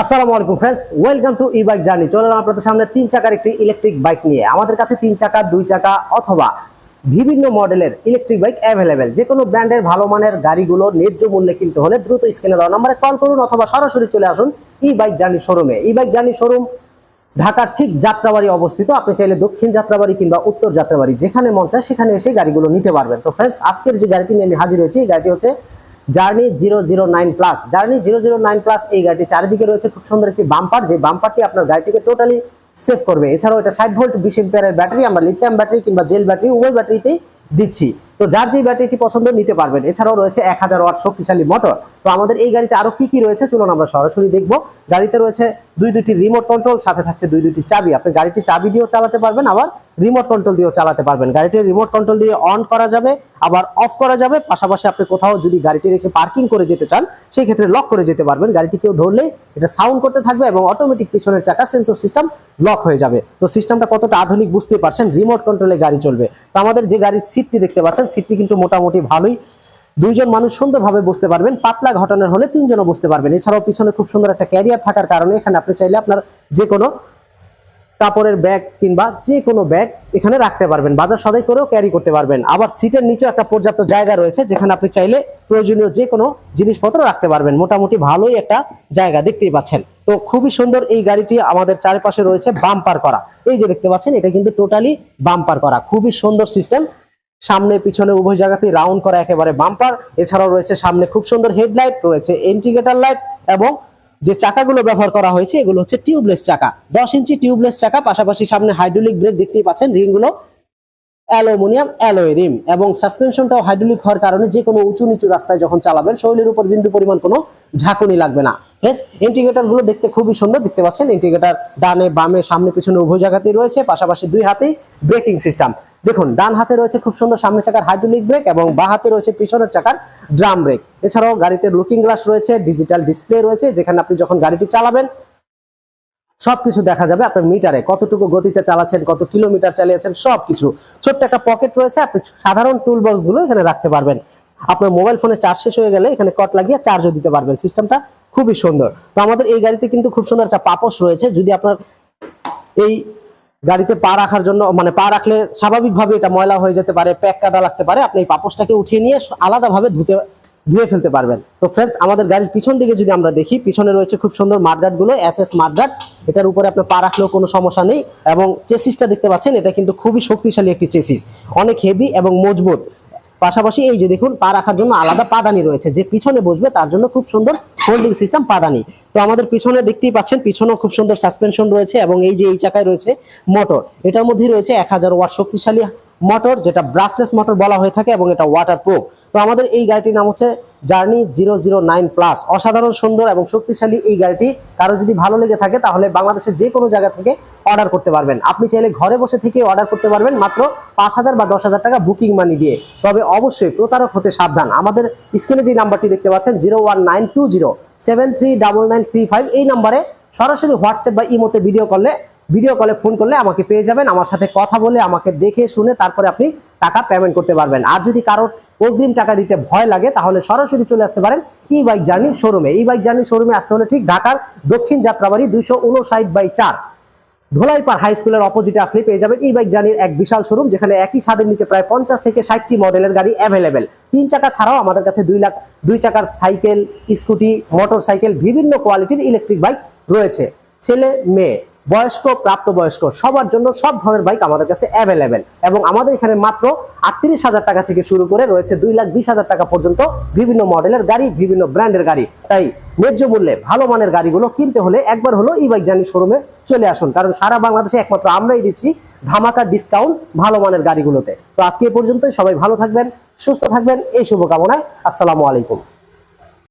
আসসালামু আলাইকুম friends welcome to E bike journey চলে এলাম আপনাদের সামনে তিন চাকার একটি ইলেকট্রিক বাইক নিয়ে। আমাদের কাছে তিন চাকা, দুই চাকা অথবা বিভিন্ন মডেলের ইলেকট্রিক বাইক অ্যাভেলেবেল যে কোনো ব্র্যান্ডের ভালো মানের গাড়িগুলো ন্যায্য মূল্যে কিনতে হলে দ্রুত স্ক্রিনে দেওয়া নাম্বারে কল করুন অথবা সরাসরি চলে আসুন ই বাইক জার্নি শোরুমে ই বাইক জার্নি শোরুম ঢাকার ঠিক যাত্রাবাড়ি অবস্থিত। আপনি চাইলে দক্ষিণ যাত্রাবাড়ি কিংবা উত্তর যাত্রাবাড়ি যেখানে মন চায় সেখানে এসে গাড়িগুলো নিতে পারবেন। তো ফ্রেন্ডস আজকের যে গাড়িটি নিয়ে আমি হাজির হয়েছি, এই গাড়িটি হচ্ছে journey zero zero nine plus journey zero zero nine plus এই গাড়িটি চারিদিকে রয়েছে খুব সুন্দর একটি বাম্পার যে বাম্পারটি আপনার গাড়িটিকে টোটালি সেভ করবে। এছাড়াও এটা ষাট ভোল্ট বিশ এম্পিয়ারের ব্যাটারি আমরা লিথিয়াম ব্যাটারি কিংবা জেল ব্যাটারি উভয় ব্যাটারিতেই দিচ্ছি। তো যার যে ব্যাটারিটি পছন্দ নিতে পারবেন। এছাড়াও রয়েছে এক হাজার ওয়াট শক্তিশালী মোটর তো আমাদের এই গাড়িতে আরও কি কি রয়েছে চলুন আমরা সরাসরি দেখব। গাড়িতে রয়েছে দুই দুটি রিমোট কন্ট্রোল সাথে থাকছে দুই দুটি চাবি। আপনি গাড়িটি চাবি দিয়েও চালাতে পারবেন। আবার রিমোট কন্ট্রোল দিয়েও চালাতে পারবেন। গাড়িটির রিমোট কন্ট্রোল দিয়ে অন করা যাবে, আবার অফ করা যাবে। পাশাপাশি আপনি কোথাও যদি গাড়িটি রেখে পার্কিং করে যেতে চান, সেই ক্ষেত্রে লক করে যেতে পারবেন। গাড়িটি কেউ ধরলেই এটা সাউন্ড করতে থাকবে এবং অটোমেটিক পিছনের চাকা সেন্সর সিস্টেম লক হয়ে যাবে। তো সিস্টেমটা কতটা আধুনিক বুঝতে পারছেন রিমোট কন্ট্রোলে গাড়ি চলবে। তো আমাদের যে গাড়ির সিটটি দেখতে পাচ্ছেন সিটটি কিন্তু মোটামুটি ভালোই। দুইজন মানুষ সুন্দরভাবে বসতে পারবেন, পাতলা ঘটনার হলে তিনজনও বসতে পারবেন। এছাড়াও পিছনে খুব সুন্দর একটা ক্যারিয়ার থাকার কারণে এখানে আপনি চাইলে আপনার যে কোনো কাপড়ের ব্যাগ কিংবা যে কোনো ব্যাগ এখানে রাখতে পারবেন, বাজার সদাই করেও ক্যারি করতে পারবেন। আবার সিটের নিচেও একটা পর্যাপ্ত জায়গা রয়েছে, যেখানে আপনি চাইলে প্রয়োজনীয় যে কোনো জিনিসপত্র রাখতে পারবেন। মোটামুটি ভালোই একটা জায়গা দেখতেই পাচ্ছেন। তো খুবই সুন্দর এই গাড়িটি আমাদের চারপাশে রয়েছে বাম্পার করা। এই যে দেখতে পাচ্ছেন, এটা কিন্তু টোটালি বাম্পার করা। খুবই সুন্দর সিস্টেম সামনে, পিছনে, উভয় জায়গাতেই রাউন্ড করা একেবারে বাম্পার এছাড়াও রয়েছে সামনে খুব সুন্দর হেডলাইট রয়েছে ইন্ডিকেটর লাইট এবং যে চাকাগুলো ব্যবহার করা হয়েছে, এগুলো হচ্ছে টিউবলেস চাকা। দশ ইঞ্চি টিউবলেস চাকা, পাশাপাশি সামনে হাইড্রোলিক ব্রেক দেখতেই পাচ্ছেন, রিংগুলো অ্যালুমিনিয়াম অ্যালোয় রিম এবং সাসপেনশনটাও হাইড্রোলিক হওয়ার কারণে যে কোনো উঁচু নিচু রাস্তায় যখন চালাবেন, শরীরের উপর বিন্দু পরিমাণ কোনো ঝাঁকুনি লাগবে না। বেশ ইন্টিগ্রেটারগুলো দেখতে খুবই সুন্দর, দেখতে পাচ্ছেন ইন্টিগ্রেটার ডানে বামে সামনে পিছনে উভয় জায়গাতেই রয়েছে, পাশাপাশি দুই হাতেই ব্রেকিং সিস্টেম দেখুন, ডান হাতে রয়েছে খুব সুন্দর সামনের চাকার হাইড্রোলিক ব্রেক এবং বা হাতে রয়েছে পিছনের চাকার ড্রাম ব্রেক এছাড়াও গাড়িতে লুকিং গ্লাস রয়েছে ডিজিটাল ডিসপ্লে রয়েছে, যেখানে আপনি যখন গাড়িটি চালাবেন, সবকিছু দেখা যাবে আপনার মিটারে কতটুকু গতিতে চালাচ্ছেন, কত কিলোমিটার চালিয়েছেন, সবকিছু। ছোট্ট একটা পকেট রয়েছে, আপনি সাধারণ টুল বক্সগুলো এখানে রাখতে পারবেন। আপনার মোবাইল ফোনে চার্জ শেষ হয়ে গেলে এখানে কট লাগিয়ে চার্জও দিতে পারবেন। সিস্টেমটা খুবই সুন্দর। তো আমাদের এই গাড়িতে কিন্তু খুব সুন্দর একটা পাপস রয়েছে। যদি আপনার এই গাড়িতে পা রাখার জন্য মানে পা রাখলে স্বাভাবিকভাবে এটা ময়লা হয়ে যেতে পারে প্যাক কাদা লাগতে পারে। আপনি এই পাপসটাকে উঠিয়ে নিয়ে আলাদাভাবে ধুতে, ধুয়ে ফেলতে পারবেন। তো ফ্রেন্ডস আমাদের গাড়ির পিছন দিকে যদি আমরা দেখি, পিছনে রয়েছে খুব সুন্দর মাঠগাটগুলো এস এস মাঠগাট এটার উপরে আপনার পা রাখলেও কোনো সমস্যা নেই। এবং চেসিসটা দেখতে পাচ্ছেন, এটা কিন্তু খুবই শক্তিশালী একটি চেসিস অনেক হেভি এবং মজবুত। পাশাপাশি এই যে দেখুন, পা রাখার জন্য আলাদা পাদানি রয়েছে। যে পিছনে বসবে তার জন্য খুব সুন্দর হোল্ডিং সিস্টেম পাদানি। তো আমাদের পিছনে দেখতেই পাচ্ছেন, পিছনেও খুব সুন্দর সাসপেনশন রয়েছে এবং এই যে এই চাকায় রয়েছে মোটর এটার মধ্যে রয়েছে এক হাজার ওয়াট শক্তিশালী মোটর যেটা ব্রাসলেস মোটর বলা হয়ে থাকে এবং এটা ওয়াটার প্রুফ তো আমাদের এই গাড়িটির নাম হচ্ছে journey zero zero nine plus অসাধারণ, সুন্দর এবং শক্তিশালী এই গাড়িটি। কারও যদি ভালো লেগে থাকে, তাহলে বাংলাদেশের যে কোনো জায়গা থেকে অর্ডার করতে পারবেন। আপনি চাইলে ঘরে বসে থেকে অর্ডার করতে পারবেন মাত্র পাঁচ হাজার বা দশ হাজার টাকা বুকিং মানি দিয়ে। তবে অবশ্যই প্রতারক হতে সাবধান। আমাদের স্ক্রিনে যে নাম্বারটি দেখতে পাচ্ছেন zero one nine two zero seven three double nine three five এই নাম্বারে সরাসরি হোয়াটসঅ্যাপ বা ইমোতে ভিডিও করলে ভিডিও কলে ফোন করলে আমাকে পেয়ে যাবেন, আমার সাথে কথা বলে আমাকে দেখে শুনে তারপরে আপনি টাকা পেমেন্ট করতে পারবেন। আর যদি কারোর অগ্রিম টাকা দিতে ভয় লাগে, তাহলে সরাসরি চলে আসতে পারেন ই বাইক জার্নি শোরুমে ই বাইক জার্নি শোরুমে আসতে হলে ঠিক ঢাকার দক্ষিণ যাত্রাবাড়ি দুইশো উনষাট বাই চার। ধোলাইপাড় হাই স্কুলের অপোজিটে আসলে পেয়ে যাবেন ই বাইক জার্নির এক বিশাল শোরুম যেখানে একই ছাদের নিচে প্রায় পঞ্চাশ থেকে ষাটটি মডেলের গাড়ি অ্যাভেলেবেল তিন চাকা ছাড়াও আমাদের কাছে দুই লাখ, দুই চাকার সাইকেল স্কুটি মোটর সাইকেল বিভিন্ন কোয়ালিটির ইলেকট্রিক বাইক রয়েছে। ছেলে, মেয়ে বয়স্ক, প্রাপ্তবয়স্ক, সবার জন্য সব ধরনের বাইক আমাদের কাছে অ্যাভেলেবেল এবং আমাদের এখানে মাত্র আটত্রিশ হাজার টাকা থেকে শুরু করে রয়েছে দুই লাখ বিশ হাজার টাকা পর্যন্ত বিভিন্ন মডেলের গাড়ি, বিভিন্ন ব্র্যান্ডের গাড়ি। তাই ন্যায্য মূল্যে ভালো মানের গাড়িগুলো কিনতে হলে একবার হলো ই বাইক জানি শোরুমে চলে আসুন। কারণ সারা বাংলাদেশে একমাত্র আমরাই দিচ্ছি ধামাকা ডিসকাউন্ট ভালো মানের গাড়িগুলোতে। তো আজকে এ পর্যন্তই। সবাই ভালো থাকবেন, সুস্থ থাকবেন। এই শুভকামনায় আসসালামু আলাইকুম।